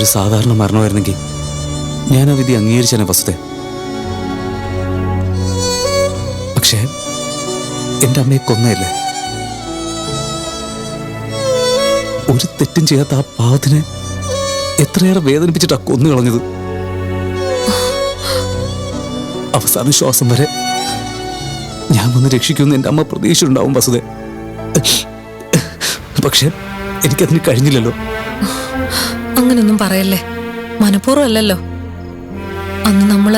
അതൊരു സാധാരണ മരണമായിരുന്നെങ്കിൽ ഞാൻ ആ വിധി അംഗീകരിച്ചേനെ വസ്തുത പക്ഷേ എന്റെ അമ്മയെ കൊന്നയല്ലേ? ഒരു തെറ്റും ചെയ്യാത്ത ആ പാവത്തിനെ എത്രയേറെ വേദനിപ്പിച്ചിട്ടാ കൊന്നു കളഞ്ഞത്? അവസാന ശ്വാസം വരെ ഞാൻ വന്ന് രക്ഷിക്കുമെന്ന് എന്റെ അമ്മ പ്രതീക്ഷയുണ്ടാവും വസുത. പക്ഷെ എനിക്കതിന് കഴിഞ്ഞില്ലല്ലോ. അങ്ങനൊന്നും പറയല്ലേ? മനഃപൂർവം അല്ലല്ലോ. അന്ന് നമ്മൾ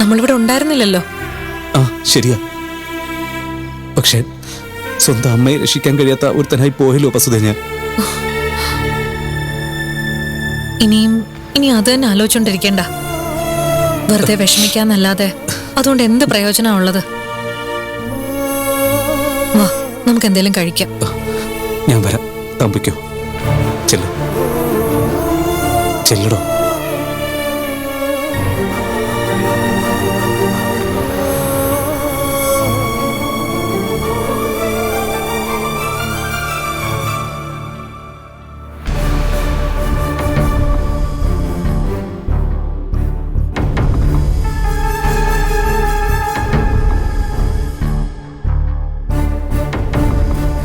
നമ്മളിവിടെ ഉണ്ടായിരുന്നില്ലല്ലോ. ആ ശരിയാ. പക്ഷെ സ്വന്തം അമ്മയെ രക്ഷിക്കാൻ കഴിയാത്ത ഒരുത്തനായി പോയല്ലോ വസുത ഞാൻ. ഇനിയും ഇനി അത് തന്നെ ആലോചിച്ചോണ്ടിരിക്കണ്ട. വെറുതെ വിഷമിക്കാന്നല്ലാതെ അതുകൊണ്ട് എന്ത് പ്രയോജനമാണുള്ളത് വാ നമുക്ക് എന്തെങ്കിലും കഴിക്കാം. ഞാൻ വരാം. തമ്പിക്കോ ചെല്ലടോ.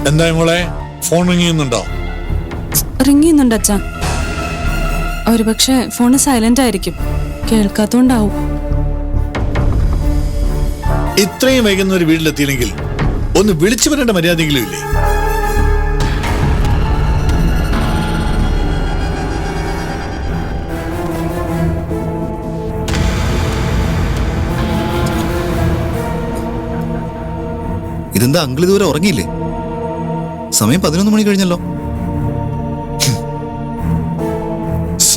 എന്താ മോളെ? ഫോൺ റിങ് ചെയ്യുന്നുണ്ടോ? റിങ് ചെയ്യുന്നുണ്ട് അച്ഛാ. ഒരുപക്ഷെ ഫോണ് സൈലന്റ് ആയിരിക്കും. കേൾക്കാത്തോണ്ടാവും. ഇത്രയും വൈകുന്ന ഒരു വീട്ടിലെത്തിയില്ലെങ്കിൽ ഒന്ന് വിളിച്ചു വരേണ്ട മര്യാദയെങ്കിലും ഇല്ലേ? ഇതെന്താ അങ്കിൾ ഇതുവരെ ഉറങ്ങിയില്ലേ? സമയം പതിനൊന്ന് മണി കഴിഞ്ഞല്ലോ.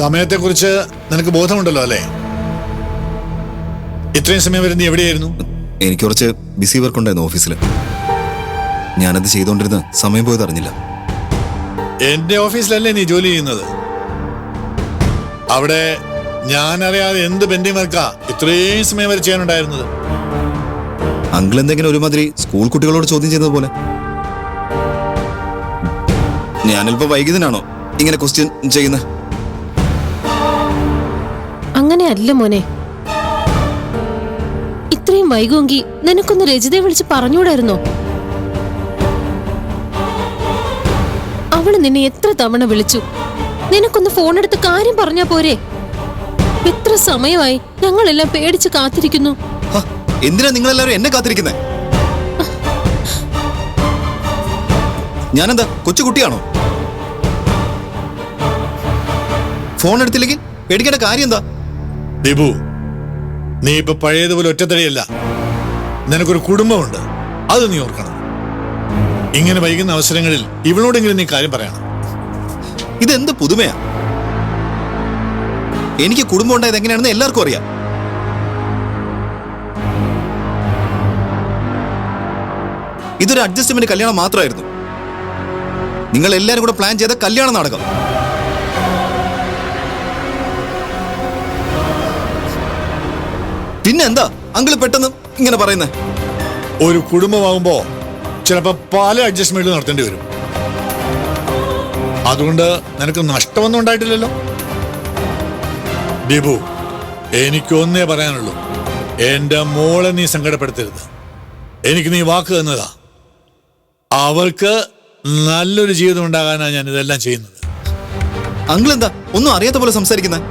സമയത്തെക്കുറിച്ച് നിനക്ക് ബോധമുണ്ടല്ലോ അല്ലേ? ഇത്രയും സമയം വരുന്ന എവിടെയായിരുന്നു? എനിക്ക് കുറച്ച് ബിസി വർക്ക് ഉണ്ടായിരുന്നു ഓഫീസിൽ ഞാനത് ചെയ്തോണ്ടിരുന്ന സമയം പോയത് അറിഞ്ഞില്ല. എന്റെ ഓഫീസിലല്ലേ നീ ജോലി ചെയ്യുന്നത്? അവിടെ ഞാൻ അറിയാതെ എന്ത് പെൻഡിങ് വർക്കാ ഇത്രയും സമയം വരെ ചെയ്യാനുണ്ടായിരുന്നത്? അങ്കിൾ എന്തെങ്കിലും ഒരുമാതിരി സ്കൂൾ കുട്ടികളോട് ചോദ്യം ചെയ്യുന്നത് പോലെ. ഞാനിപ്പോ വൈകുന്നതിനാണോ ഇങ്ങനെ ക്വസ്റ്റ്യൻ ചെയ്യുന്നത് അങ്ങനെയല്ല മോനെ. ഇത്രയും വൈകുമെങ്കിൽ നിനക്കൊന്ന് രജിതയെ വിളിച്ച് പറഞ്ഞൂടായിരുന്നോ അവൾ നിന്നെ എത്ര തവണ വിളിച്ചു? നിനക്കൊന്ന് ഫോൺ എടുത്ത് കാര്യം പറഞ്ഞാ പോരെ? എത്ര സമയമായി ഞങ്ങളെല്ലാം പേടിച്ച് കാത്തിരിക്കുന്നു. എന്തിനാ നിങ്ങളെല്ലാവരും എന്നെ കാത്തിരിക്കുന്നത് ഞാനെന്താ കൊച്ചു കുട്ടിയാണോ? ഫോൺ എടുത്തില്ലെങ്കിൽ പേടിക്കേണ്ട കാര്യം എന്താ? ദീപു നീ ഇപ്പൊ പഴയതുപോലെ ഒറ്റത്തടിയല്ല. നിനക്കൊരു കുടുംബമുണ്ട്. അത് നീ ഓർക്കണം. ഇങ്ങനെ വൈകുന്ന അവസരങ്ങളിൽ ഇവളോടെങ്കിലും നീ കാര്യം പറയണം. ഇതെന്ത് പുതുമയാ? എനിക്ക് കുടുംബം ഉണ്ടായത് എങ്ങനെയാണെന്ന് എല്ലാവർക്കും അറിയാം. ഇതൊരു അഡ്ജസ്റ്റ്മെന്റ് കല്യാണം മാത്രമായിരുന്നു. നിങ്ങൾ എല്ലാവരും കൂടെ പ്ലാൻ ചെയ്ത കല്യാണ നാടകം. പിന്നെ എന്താ അങ്കിൾ പെട്ടെന്ന് ഇങ്ങനെ പറയുന്നേ. ഒരു കുടുംബമാകുമ്പോ ചിലപ്പോ പല അഡ്ജസ്റ്റ്മെന്റ് നടത്തേണ്ടി വരും. അതുകൊണ്ട് നിനക്ക് നഷ്ടമൊന്നും ഉണ്ടായിട്ടില്ലല്ലോ. ദീപു എനിക്കൊന്നേ പറയാനുള്ളൂ. എന്റെ മോളെ നീ സങ്കടപ്പെടുത്തരുത്. എനിക്ക് നീ വാക്ക് തന്നതാ. അവൾക്ക് നല്ലൊരു ജീവിതം ഉണ്ടാകാനാണ് ഞാൻ ഇതെല്ലാം ചെയ്യുന്നത്. അങ്കിൾ എന്താ ഒന്നും അറിയാത്ത പോലെ സംസാരിക്കുന്നത്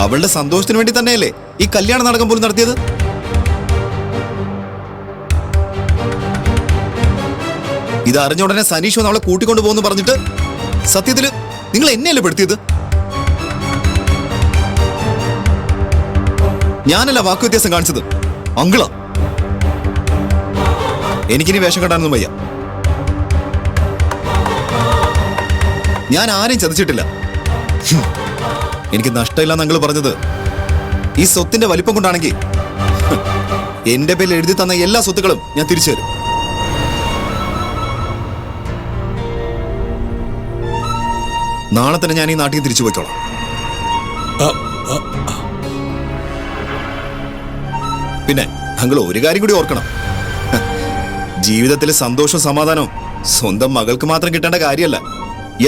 അവളുടെ സന്തോഷത്തിന് വേണ്ടി തന്നെയല്ലേ ഈ കല്യാണ നാടകം പോലും നടത്തിയത്? ഇത് അറിഞ്ഞ ഉടനെ സനീഷ് വന്ന് അവളെ കൂട്ടിക്കൊണ്ടു പോകുന്നു പറഞ്ഞിട്ട് സത്യത്തിൽ നിങ്ങൾ എന്നെയല്ലേ പെടുത്തിയത്? ഞാനല്ല വാക്കു വ്യത്യാസം കാണിച്ചത്. അങ്കിള. എനിക്കിനി വേഷം കെട്ടാനൊന്നും വയ്യ. ഞാൻ ആരെയും ചതിച്ചിട്ടില്ല. എനിക്ക് നഷ്ടമില്ല നിങ്ങൾ പറഞ്ഞത്. ഈ സ്വത്തിന്റെ വലിപ്പം കൊണ്ടാണെങ്കിൽ എന്റെ പേരിൽ എഴുതി തന്ന എല്ലാ സ്വത്തുക്കളും ഞാൻ തിരിച്ചു തരും. നാളെ തന്നെ ഞാൻ ഈ നാട്ടിൽ തിരിച്ചു പോയിക്കോളാം. പിന്നെ താങ്കൾ ഒരു കാര്യം കൂടി ഓർക്കണം. ജീവിതത്തിലെ സന്തോഷവും സമാധാനവും സ്വന്തം മകൾക്ക് മാത്രം കിട്ടേണ്ട കാര്യമല്ല.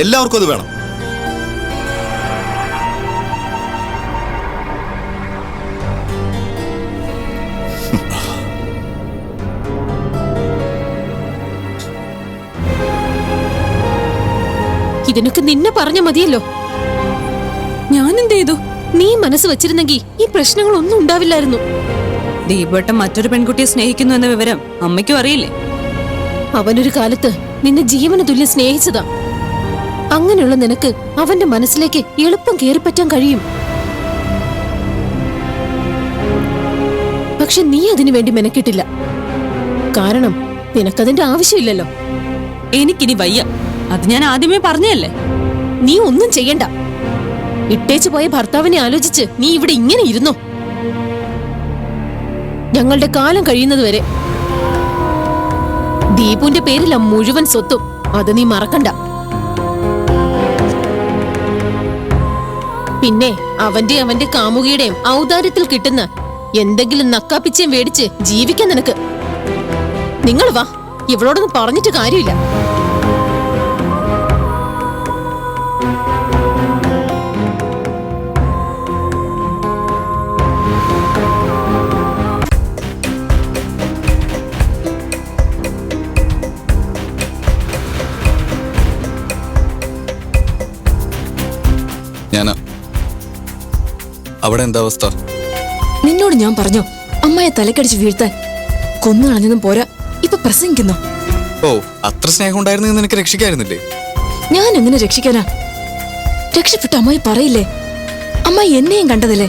എല്ലാവർക്കും അത് വേണം. ഇതിനൊക്കെ നിന്നെ പറഞ്ഞ മതിയല്ലോ. ഞാൻ എന്ത് ചെയ്തു നീ മനസ്സ് വെച്ചിരുന്നെങ്കിൽ ഈ പ്രശ്നങ്ങളൊന്നും ഉണ്ടാവില്ലായിരുന്നു. ദീപേട്ടൻ മറ്റൊരു പെൺകുട്ടിയെ സ്നേഹിക്കുന്നു എന്ന വിവരം അമ്മയ്ക്കും അറിയില്ലേ? അവനൊരു കാലത്ത് നിന്നെ ജീവന തുല്യം സ്നേഹിച്ചതാ. അങ്ങനെയുള്ള നിനക്ക് അവന്റെ മനസ്സിലേക്ക് എളുപ്പം കയറിപ്പറ്റാൻ കഴിയും. പക്ഷെ നീ അതിനു വേണ്ടി മെനക്കിട്ടില്ല. കാരണം നിനക്കതിന്റെ ആവശ്യമില്ലല്ലോ. എനിക്കിനി വയ്യ. അത് ഞാൻ ആദ്യമേ പറഞ്ഞല്ലേ നീ ഒന്നും ചെയ്യണ്ട. ഇട്ടേച്ചു പോയ ഭർത്താവിനെ ആലോചിച്ച് നീ ഇവിടെ ഇങ്ങനെ ഇരുന്നോ? ഞങ്ങളുടെ കാലം കഴിയുന്നത് വരെ ദീപുവിന്റെ പേരില മുഴുവൻ സ്വത്തും അത് നീ മറക്കണ്ട. പിന്നെ അവന്റെ അവന്റെ കാമുകിയുടെയും ഔദാര്യത്തിൽ കിട്ടുന്ന എന്തെങ്കിലും നക്കാപ്പിച്ചയും മേടിച്ച് ജീവിക്കാൻ നിനക്ക്. നിങ്ങൾ വാ ഇവളോടൊന്നും പറഞ്ഞിട്ട് കാര്യമില്ല. അവിടെ എന്താ അവസ്ഥ? നിന്നോട് ഞാൻ പറഞ്ഞോ അമ്മയെ തലക്കടിച്ച് വീഴ്ത്താൻ. കൊന്നു കളഞ്ഞതും പോരാ ഇപ്പൊ പ്രസംഗിക്കുന്നു? ഓ അത്ര സ്നേഹം ഉണ്ടായിരുന്നു നിനക്ക് രക്ഷിക്കായിരുന്നില്ലേ? ഞാൻ എങ്ങനെ രക്ഷിക്കാനാ? രക്ഷപ്പെട്ട അമ്മായി പറയില്ലേ? അമ്മ എന്നെയും കണ്ടതല്ലേ?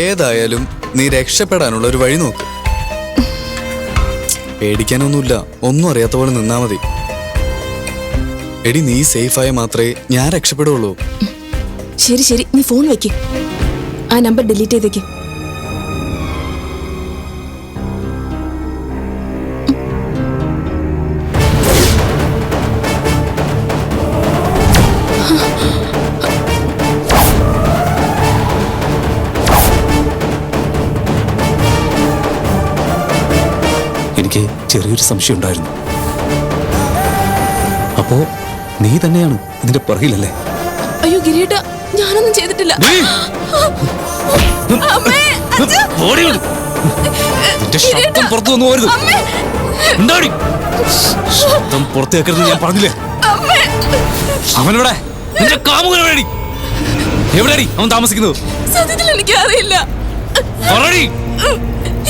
ഏതായാലും നീ രക്ഷപ്പെടാനുള്ള ഒരു വഴി നോക്ക്. പേടിക്കാനൊന്നുമില്ല ഒന്നും അറിയാത്ത പോലെ നിന്നാ മതി. എടി നീ സേഫായ മാത്രമേ ഞാൻ രക്ഷപ്പെടുള്ളൂ. ശരി ശരി നീ ഫോൺ വെക്ക്. ആ നമ്പർ ഡിലീറ്റ് ചെയ്തേക്ക്. എനിക്ക് ചെറിയൊരു സംശയം ഉണ്ടായിരുന്നു. അപ്പോ നീ തന്നെയാണ് ഇതിന്റെ പുറകിലല്ലേ? അയ്യോ ഗിരിയേട്ട ഞാനൊന്നും ചെയ്തിട്ടില്ല. ശബ്ദം പുറത്തു വന്നു പോരുത്. എന്താടി? ശബ്ദം പുറത്തേക്കരുത് ഞാൻ പറഞ്ഞില്ലേ? അവനെവിടെ. നിന്റെ കാമുകൻ എവിടെടി? അവൻ താമസിക്കുന്നത്? സത്യത്തിൽ എനിക്കറിയില്ല. പറടി.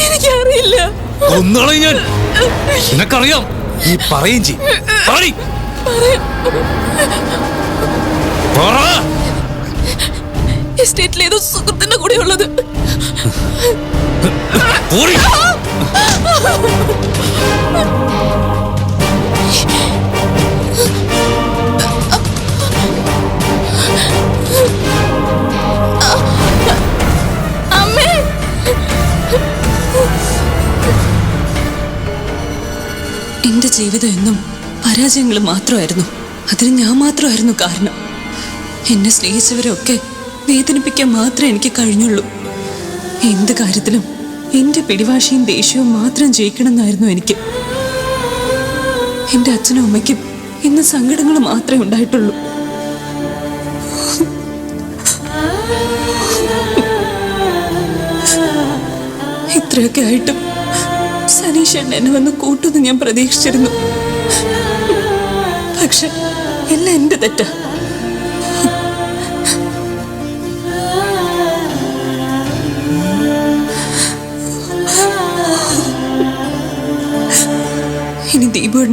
എനിക്കറിയില്ല. കൊന്നുകളയും ഞാൻ. നിനക്കറിയാം. നീ പറയും ചെയ്യും. പറ. എസ്റ്റേറ്റിൽ ഏതോ സുഹൃത്തിന്റെ കൂടെ ഉള്ളത്. എന്റെ ജീവിതം എന്നും പരാജയങ്ങൾ മാത്രമായിരുന്നു. അതിന് ഞാൻ മാത്രമായിരുന്നു കാരണം. എന്നെ സ്നേഹിച്ചവരൊക്കെ വേദനിപ്പിക്കാൻ മാത്രമേ എനിക്ക് കഴിഞ്ഞുള്ളൂ. എന്ത് കാര്യത്തിലും എന്റെ പിടിവാശിയും ദേഷ്യവും മാത്രം ജയിക്കണമെന്നായിരുന്നു എനിക്ക്. എന്റെ അച്ഛനും അമ്മയ്ക്കും ഇന്ന് സങ്കടങ്ങൾ മാത്രമേ ഉണ്ടായിട്ടുള്ളൂ. ഇത്രയൊക്കെ ആയിട്ടും സനീഷ് എന്നെ വന്ന് കൂട്ടുമെന്ന് ഞാൻ പ്രതീക്ഷിച്ചിരുന്നു. പക്ഷെ എല്ലാം എന്റെ തെറ്റാ.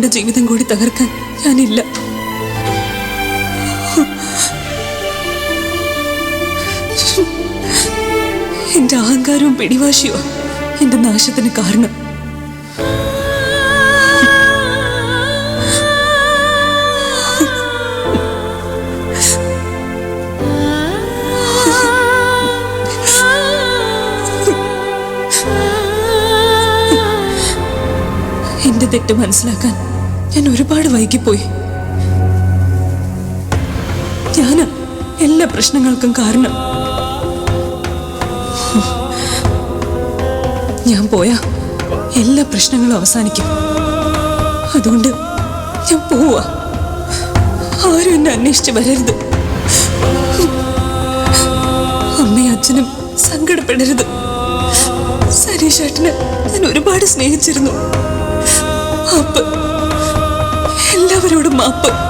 ദീപുവിന്റെ ജീവിതം കൂടി തകർക്കാൻ ഞാനില്ല. എന്റെ അഹങ്കാരവും പിടിവാശിയോ എന്റെ നാശത്തിന് കാരണം. എന്റെ തെറ്റ് മനസ്സിലാക്കാൻ ഞാൻ ഒരുപാട് വൈകിപ്പോയി. ഞാൻ എല്ലാ പ്രശ്നങ്ങൾക്കും കാരണം. ഞാൻ പോയാ എല്ലാ പ്രശ്നങ്ങളും അവസാനിക്കും. അതുകൊണ്ട് ഞാൻ പോവാ. ആരും എന്നെ അന്വേഷിച്ച് വരരുത്. അമ്മയും അച്ഛനും സങ്കടപ്പെടരുത്. സരീഷേട്ടനെ ഞാൻ ഒരുപാട് സ്നേഹിച്ചിരുന്നു. മാപ്പ് എല്ലാവരോടും മാപ്പ്.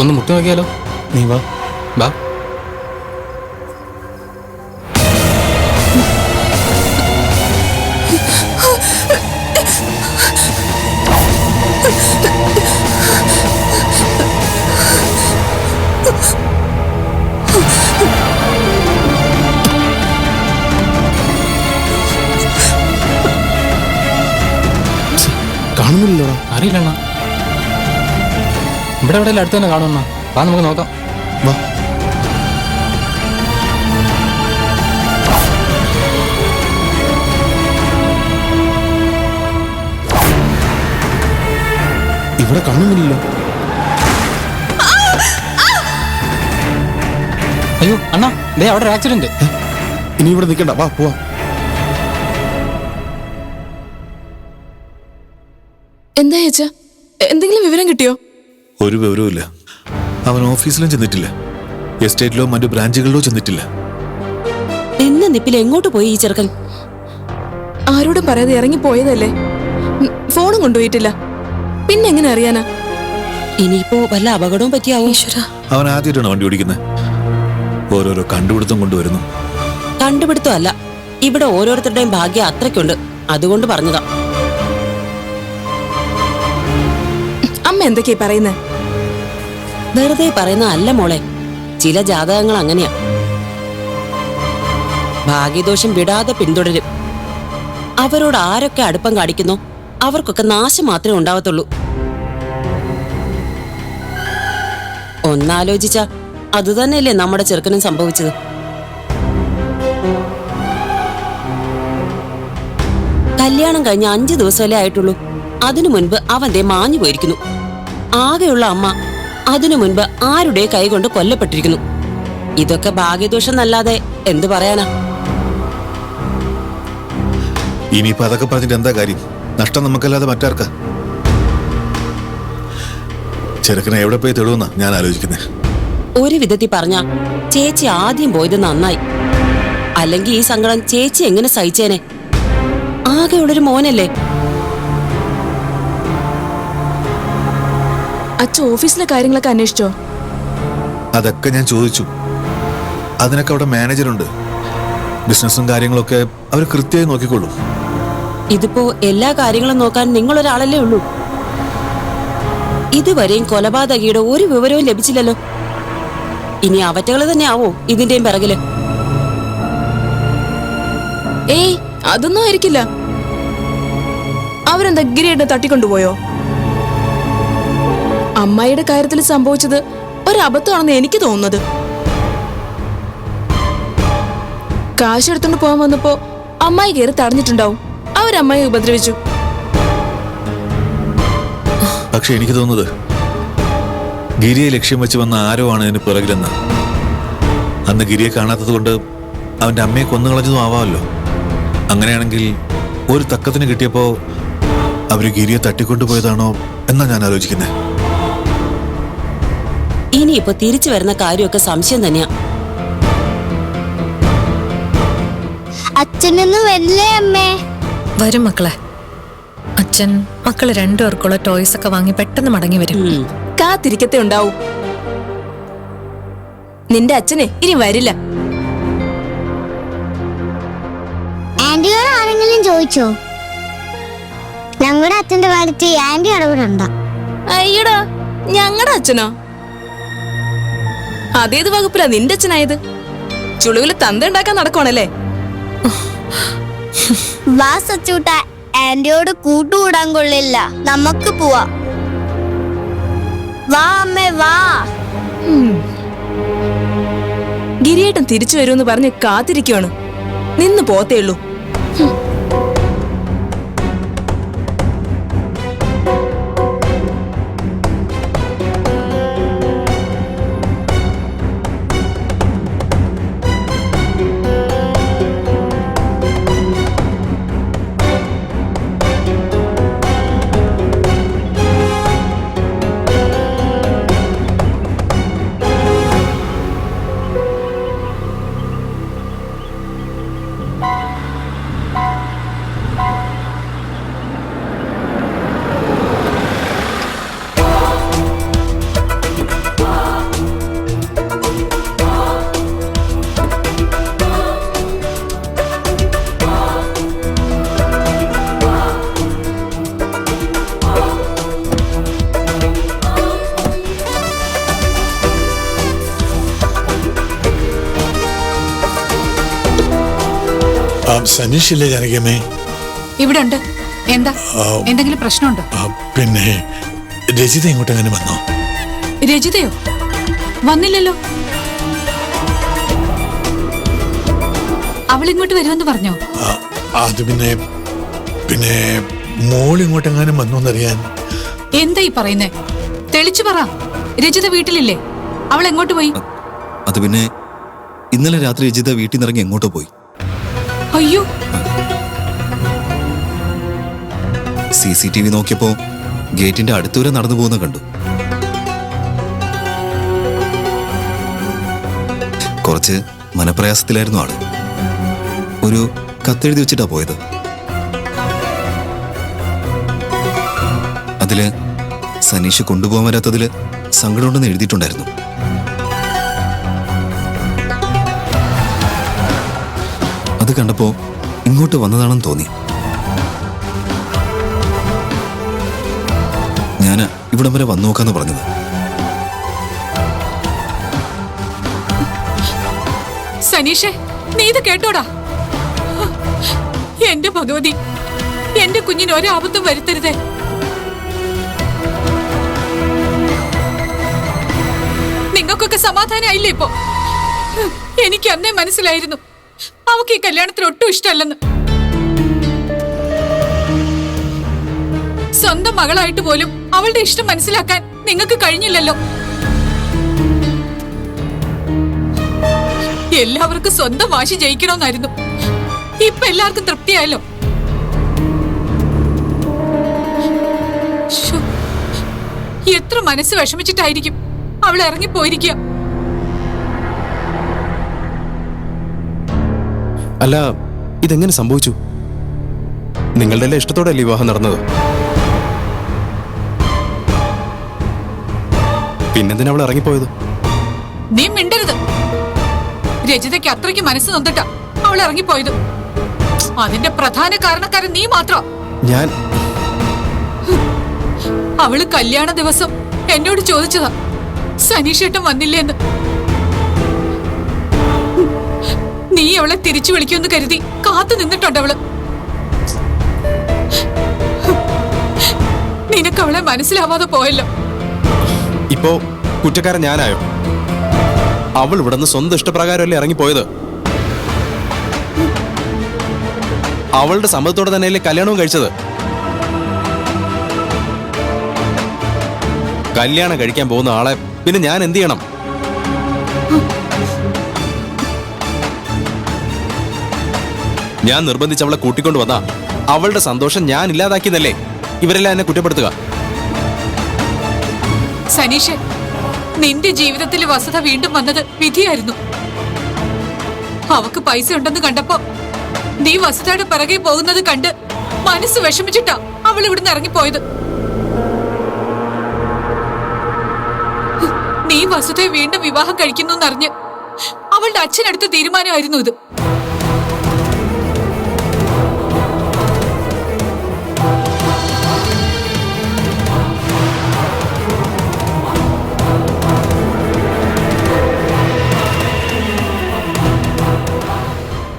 ഒന്ന് മുട്ടി നോക്കിയാലോ നീ വാ. ബാ. കാണുന്നില്ലല്ലോടാ അറിയില്ല അണ്ണാ ഇവിടെ ഇവിടെ അടുത്ത് തന്നെ കാണുമെന്നാ വാ നമുക്ക് നോക്കാം. വാ. ഇവിടെ കാണുന്നില്ലല്ലോ അയ്യോ അണ്ണാ ദേ അവിടെ ഒരു ആക്സിഡന്റ് ഇനി ഇവിടെ നിൽക്കണ്ട. വാ പോവാ. എന്താ ചേച്ചാ? എന്തെങ്കിലും വിവരം കിട്ടിയോ? ഒരു വിവരവുമില്ല അവൻ ഓഫീസിലും ചെന്നിട്ടില്ല. എസ്റ്റേറ്റിലോ മറ്റു ബ്രാഞ്ചുകളിലോ ചെന്നിട്ടില്ല. എന്ന നിപ്പിൽ എങ്ങോട്ട് പോയി ഈ ചെറുക്കൻ? ആരോടും പറയാതെ ഇറങ്ങി പോയതല്ലേ? ഉം, ഫോണും കൊണ്ടുപോയിട്ടില്ല. പിന്നെ എങ്ങനെ അറിയാനാ? ഇനിയിപ്പോ വല്ല അപകടവും പറ്റിയാവും? ഈശ്വര. അവൻ ആദ്യമായിട്ടാണ് വണ്ടി ഓടിക്കുന്നത്. ഓരോരോ കണ്ടുപിടുത്തം കൊണ്ടുവരുന്നു. കണ്ടുപിടുത്തം അല്ല. ഇവിടെ ഓരോരുത്തരുടെയും ഭാഗ്യം അത്രയ്ക്കുണ്ട്. അതുകൊണ്ട് പറഞ്ഞതാ. അമ്മ എന്തൊക്കെയാ പറയുന്നേ? വെറുതെ പറയുന്ന അല്ല മോളെ. ചില ജാതകങ്ങൾ അങ്ങനെയാ. ഭാഗ്യദോഷം വിടാതെ പിന്തുടരും. അവരോട് ആരൊക്കെ അടുപ്പം കാണിക്കുന്നു അവർക്കൊക്കെ നാശം മാത്രമേ ഉണ്ടാവത്തുള്ളൂ. ഒന്നാലോചിച്ച അതുതന്നെയല്ലേ നമ്മുടെ ചെറുക്കനും സംഭവിച്ചത്. കല്യാണം കഴിഞ്ഞ അഞ്ചു ദിവസമല്ലേ ആയിട്ടുള്ളൂ. അതിനു മുൻപ് അവന്റെ മാഞ്ഞു പോയിരിക്കുന്നു. ആകെയുള്ള അമ്മ അതിനു മുൻപ് ആരുടെ കൈകൊണ്ട് കൊല്ലപ്പെട്ടിരിക്കുന്നു? ഇതൊക്കെ ഭാഗ്യദോഷം എന്നല്ലാതെ എന്തു പറയാനാ? ഇനിയിപ്പോ അതൊക്കെ പറഞ്ഞിട്ട് എന്താ കാര്യം? നഷ്ടം നമുക്കല്ലാതെ മറ്റാർക്ക? ചെറുക്കനെ എവിടെ പോയി തെളിവെന്നാ ഞാൻ ആലോചിക്കുന്നത് ഒരു വിധത്തിൽ പറഞ്ഞ ചേച്ചി ആദ്യം പോയത് നന്നായി. അല്ലെങ്കിൽ ഈ സങ്കടം ചേച്ചി എങ്ങനെ സഹിച്ചേനെ? ആകെയുള്ളൊരു മോനല്ലേ? അച്ഛൻ ഓഫീസിലെ കാര്യങ്ങളൊക്കെ അന്വേഷിച്ചോ? അതൊക്കെ ഞാൻ ചോദിച്ചു. അതിനൊക്കെ അവിടെ മാനേജറുണ്ട്. ബിസിനസ്സും കാര്യങ്ങളൊക്കെ അവർ കൃത്യമായി നോക്കിക്കൊള്ളൂ. ഇതിപ്പോ എല്ലാ കാര്യങ്ങളും നോക്കാൻ നിങ്ങൾ നിങ്ങളൊരാളല്ലേ ഉള്ളൂ. ഇതുവരെയും കൊലപാതകിയുടെ ഒരു വിവരവും ലഭിച്ചില്ലല്ലോ. ഇനി അവറ്റകൾ തന്നെ ആവോ ഇതിന്റെയും പിറകിൽ? ഏയ് അതൊന്നും ആയിരിക്കില്ല. അവരെന്താ ഗിരിയേട്ടനെ തട്ടിക്കൊണ്ടുപോയോ? അമ്മായിയുടെ കാര്യത്തിൽ സംഭവിച്ചത് ഒരബദ്ധമാണെന്ന് എനിക്ക് തോന്നുന്നത്. കാശ് എടുത്തോണ്ട് പോകാൻ വന്നപ്പോ അമ്മായി കയറി തടഞ്ഞിട്ടുണ്ടാവും. അവരമ്മായി ഉപദ്രവിച്ചു. പക്ഷെ എനിക്ക് തോന്നുന്നത് ഗിരിയെ ലക്ഷ്യം വെച്ച് വന്ന ആരോ ആണ് ഇതിന് പിറകിലെന്ന്. അന്ന് ഗിരിയെ കാണാത്തത് കൊണ്ട് അവന്റെ അമ്മയെ കൊന്നുകളഞ്ഞതും ആവാമല്ലോ. അങ്ങനെയാണെങ്കിൽ ഒരു തക്കത്തിന് കിട്ടിയപ്പോ അവർ ഗിരിയെ തട്ടിക്കൊണ്ടുപോയതാണോ എന്നാ ഞാൻ ആലോചിക്കുന്നത് ഇനിയിപ്പോ തിരിച്ചു വരുന്ന കാര്യമൊക്കെ സംശയം തന്നെയാ. അച്ഛനൊന്ന് വരില്ലേ അമ്മേ? വരും മക്കളെ. അച്ഛൻ മക്കൾ രണ്ടുപേർക്കുള്ള ടോയ്സ് ഒക്കെ വാങ്ങി പെട്ടെന്ന് മടങ്ങി വരും. കാത്തിരിക്കത്തെ ഉണ്ടാവും. നിന്റെ അച്ഛനെ ഇനി വരില്ല. ആന്റിയോട് ആരെങ്കിലും ചോദിച്ചോ ഞങ്ങളുടെ അച്ഛന്റെ കാര്യത്തിൽ ആന്റി ഇടപെടണ്ട. അയ്യടാ ഞങ്ങളുടെ അച്ഛനോ? അതേത് വകുപ്പിലാ നിന്റെ അച്ഛനായത്? ചുളുവിൽ തന്ത ഉണ്ടാക്കാൻ നടക്കുവാണല്ലേ? വാ സച്ചൂട്ട ആന്റിയോട് കൂട്ടുകൂടാൻ കൊള്ളില്ല. നമുക്ക് പോവാ. വാ അമ്മേ വാ. ഗിരിയേട്ടൻ തിരിച്ചു വരുമെന്ന് പറഞ്ഞ് കാത്തിരിക്കുവാണ്. നിന്ന് പോത്തേ ആ, സനീഷില്ലേ ജനകമേ ഇവിടെ ഉണ്ട് എന്താ എന്തെങ്കിലും പ്രശ്നമുണ്ടോ? ആ, പിന്നെ രജിത ഇങ്ങോട്ട് അങ്ങനെ വന്നോ? രജിതയോ? വന്നില്ലല്ലോ. അവൾ ഇങ്ങോട്ട് വരുമെന്ന് പറഞ്ഞോ? ആ, അത് പിന്നെ പിന്നെ മോൾ ഇങ്ങോട്ട് എങ്ങാനും വന്നു എന്നറിയാൻ എന്താ ഈ പറയുന്നേ? തെളിച്ചു പറ. രജിത വീട്ടിലില്ലേ? അവൾ എങ്ങോട്ട് പോയി? അത് പിന്നെ ഇന്നലെ രാത്രി രജിത വീട്ടിൽ നിന്ന് ഇറങ്ങി എങ്ങോട്ടോ പോയി. അയ്യോ. സി സി ടി വി നോക്കിയപ്പോ ഗേറ്റിന്റെ അടുത്തുവരെ നടന്നു പോകുന്ന കണ്ടു. കുറച്ച് മനപ്രയാസത്തിലായിരുന്നു ആൾ. ഒരു കത്തെഴുതി വെച്ചിട്ടാ പോയത്. അതിൽ സനീഷ് കൊണ്ടുപോകാൻ വരാത്തതിൽ സങ്കടമുണ്ടെന്ന് എഴുതിയിട്ടുണ്ടായിരുന്നു. കണ്ടപ്പോ ഇങ്ങോട്ട് വന്നതാണെന്ന് തോന്നി. ഞാൻ ഇവിടം വരെ വന്നു നോക്കാന്ന് പറഞ്ഞത്. സനീഷേ നീ ഇത് കേട്ടോടാ? എന്റെ ഭഗവതി എന്റെ കുഞ്ഞിന് ഒരാപത്തും വരുത്തരുതേ. നിങ്ങൾക്കൊക്കെ സമാധാനമായില്ലേ ഇപ്പോ? എനിക്ക് അന്നേ മനസ്സിലായിരുന്നു. അവക്ക് ഈ കല്യാണത്തിന് ഒട്ടും ഇഷ്ടമല്ലെന്ന്. സ്വന്തം മകളായിട്ട് പോലും അവളുടെ ഇഷ്ടം മനസ്സിലാക്കാൻ നിങ്ങൾക്ക് കഴിഞ്ഞില്ലല്ലോ. എല്ലാവർക്കും സ്വന്തം വാശി ജയിക്കണമെന്നായിരുന്നു. ഇപ്പൊ എല്ലാവർക്കും തൃപ്തിയായല്ലോ. എത്ര മനസ്സ് വിഷമിച്ചിട്ടായിരിക്കും അവൾ ഇറങ്ങിപ്പോയിരിക്കുക. അല്ല ഇതെങ്ങനെ സംഭവിച്ചു? നിങ്ങളുടെ എല്ലാം ഇഷ്ടത്തോടെയല്ലേ വിവാഹം നടന്നത്? പിന്നെന്തിനാ അവൾ ഇറങ്ങിപ്പോയത്? നീ മിണ്ടരുത്. രജിതയ്ക്ക് അത്രയ്ക്ക് മനസ്സ് നൊന്നിട്ടാ അവൾ ഇറങ്ങിപ്പോയത്. അതിന്റെ പ്രധാന കാരണക്കാരൻ നീ മാത്രം. ഞാൻ അവൾ കല്യാണ ദിവസം എന്നോട് ചോദിച്ചതാ. സനീഷേട്ടൻ വന്നില്ലേന്ന്. നീ അവളെ തിരിച്ചു വിളിക്കുമെന്ന് കരുതി കാത്തു നിന്നിട്ടുണ്ട് അവൾ. നിനക്ക് അവളെ മനസ്സിലാവാതെ പോയല്ലോ. ഇപ്പോ കുറ്റക്കാരൻ ഞാനായോ? അവൾ ഇവിടുന്ന് സ്വന്തം ഇഷ്ടപ്രകാരമല്ലേ ഇറങ്ങിപ്പോയത്? അവളുടെ സമ്മതത്തോടെ തന്നെയല്ലേ കല്യാണവും കഴിച്ചത്? കല്യാണം കഴിക്കാൻ പോകുന്ന ആളെ പിന്നെ ഞാൻ എന്ത് ചെയ്യണം? ഞാൻ നിർബന്ധിച്ച് അവളെ കൂട്ടിക്കൊണ്ടു വന്നാ അവളുടെ സന്തോഷം ഞാൻ ഇല്ലാതാക്കിയതല്ലേ? ഇവരെല്ലാം എന്നെ കുറ്റപ്പെടുത്തുക. സനീഷ് നിന്റെ ജീവിതത്തിൽ വസത വീണ്ടും വന്നത് വിധിയായിരുന്നു. അവക്ക് പൈസ ഉണ്ടെന്ന് കണ്ടപ്പോ നീ വസതയുടെ പിറകെ പോകുന്നത് കണ്ട് മനസ്സ് വിഷമിച്ചിട്ടാ അവൾ ഇവിടുന്ന് ഇറങ്ങിപ്പോയത്. നീ വസുതയെ വീണ്ടും വിവാഹം കഴിക്കുന്നു എന്നറിഞ്ഞ് അവളുടെ അച്ഛനെടുത്ത തീരുമാനമായിരുന്നു ഇത്.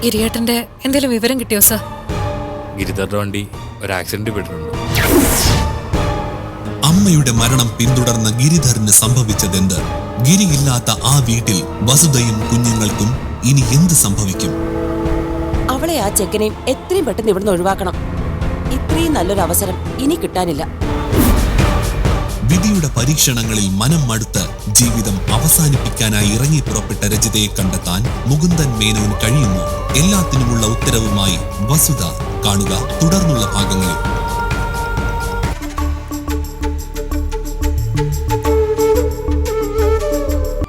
ഗിരിയേട്ടന്റെ എന്തെങ്കിലും വിവരം കിട്ടിയോ സർ? ഗിരിധറിന്റെ വണ്ടി ഒരു ആക്സിഡന്റ് പെട്ടിട്ടുണ്ട് അമ്മയുടെ മരണം പിന്തുടർന്ന ഗിരിധറിന് സംഭവിച്ചതെന്ത്? ഗിരിയില്ലാത്ത ആ വീട്ടിൽ വസുതയും കുഞ്ഞുങ്ങൾക്കും ഇനി എന്ത് സംഭവിക്കും? അവളെ ആ ചെക്കനെയും എത്രയും പെട്ടെന്ന് ഇവിടുന്ന് ഒഴിവാക്കണം. ഇത്രയും നല്ലൊരു അവസരം ഇനി കിട്ടാനില്ല. വിധിയുടെ പരീക്ഷണങ്ങളിൽ മനം മടുത്ത് ജീവിതം അവസാനിപ്പിക്കാനായി ഇറങ്ങി പുറപ്പെട്ട രചിതയെ കണ്ടെത്താൻ മുകുന്ദൻ മേനോൻ കഴിയുമോ? എല്ലാത്തിനുമുള്ള ഉത്തരവുമായി വസുത കാണുക. തുടർന്നുള്ള ഭാഗങ്ങളിൽ